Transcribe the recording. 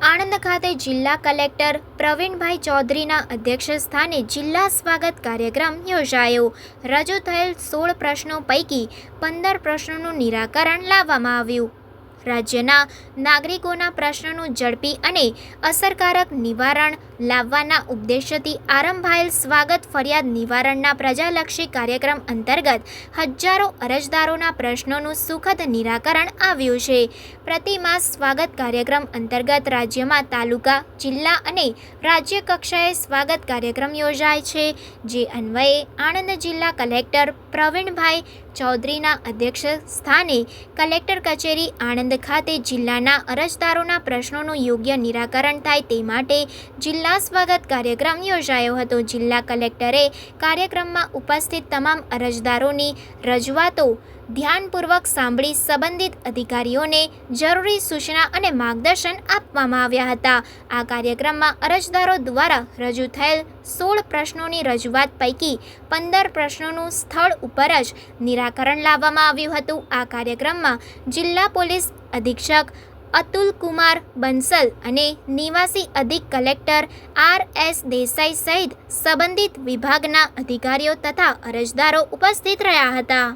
આણંદ ખાતે જિલ્લા કલેક્ટર પ્રવીણભાઈ ચૌધરીના અધ્યક્ષ સ્થાને જિલ્લા સ્વાગત કાર્યક્રમ યોજાયો. રજૂ થયેલ સોળ પ્રશ્નો પૈકી પંદર પ્રશ્નોનું નિરાકરણ લાવવામાં આવ્યું. રાજ્યના નાગરિકોના પ્રશ્નોનું ઝડપી અને અસરકારક નિવારણ લાવવાના ઉપદેશથી આરંભાયેલ સ્વાગત ફરિયાદ નિવારણના પ્રજાલક્ષી કાર્યક્રમ અંતર્ગત હજારો અરજદારોના પ્રશ્નોનું સુખદ નિરાકરણ આવ્યું છે. પ્રતિમાસ સ્વાગત કાર્યક્રમ અંતર્ગત રાજ્યમાં તાલુકા, જિલ્લા અને રાજ્ય કક્ષાએ સ્વાગત કાર્યક્રમ યોજાય છે, જે અન્વયે આણંદ જિલ્લા કલેક્ટર પ્રવીણભાઈ ચૌધરીના અધ્યક્ષ સ્થાને કલેક્ટર કચેરી આણંદ ખાતે જિલ્લાના અરજદારોના પ્રશ્નોનું યોગ્ય નિરાકરણ થાય તે માટે જિલ્લા સ્વાગત કાર્યક્રમ યોજાયો હતો. જિલ્લા કલેક્ટરે કાર્યક્રમમાં ઉપસ્થિત તમામ અરજદારોની રજૂઆતો ધ્યાનપૂર્વક સાંભળી સંબંધિત અધિકારીઓને જરૂરી સૂચના અને માર્ગદર્શન આપવામાં આવ્યા હતા. આ કાર્યક્રમમાં અરજદારો દ્વારા રજૂ થયેલ સોળ પ્રશ્નોની રજૂઆત પૈકી પંદર પ્રશ્નોનું સ્થળ ઉપર જ નિરાકરણ લાવવામાં આવ્યું હતું. આ કાર્યક્રમમાં જિલ્લા પોલીસ અધિક્ષક અતુલ કુમાર બંસલ અને નિવાસી અધિક કલેક્ટર આર એસ દેસાઈ સહિત સંબંધિત વિભાગના અધિકારીઓ તથા અરજદારો ઉપસ્થિત રહ્યા હતા.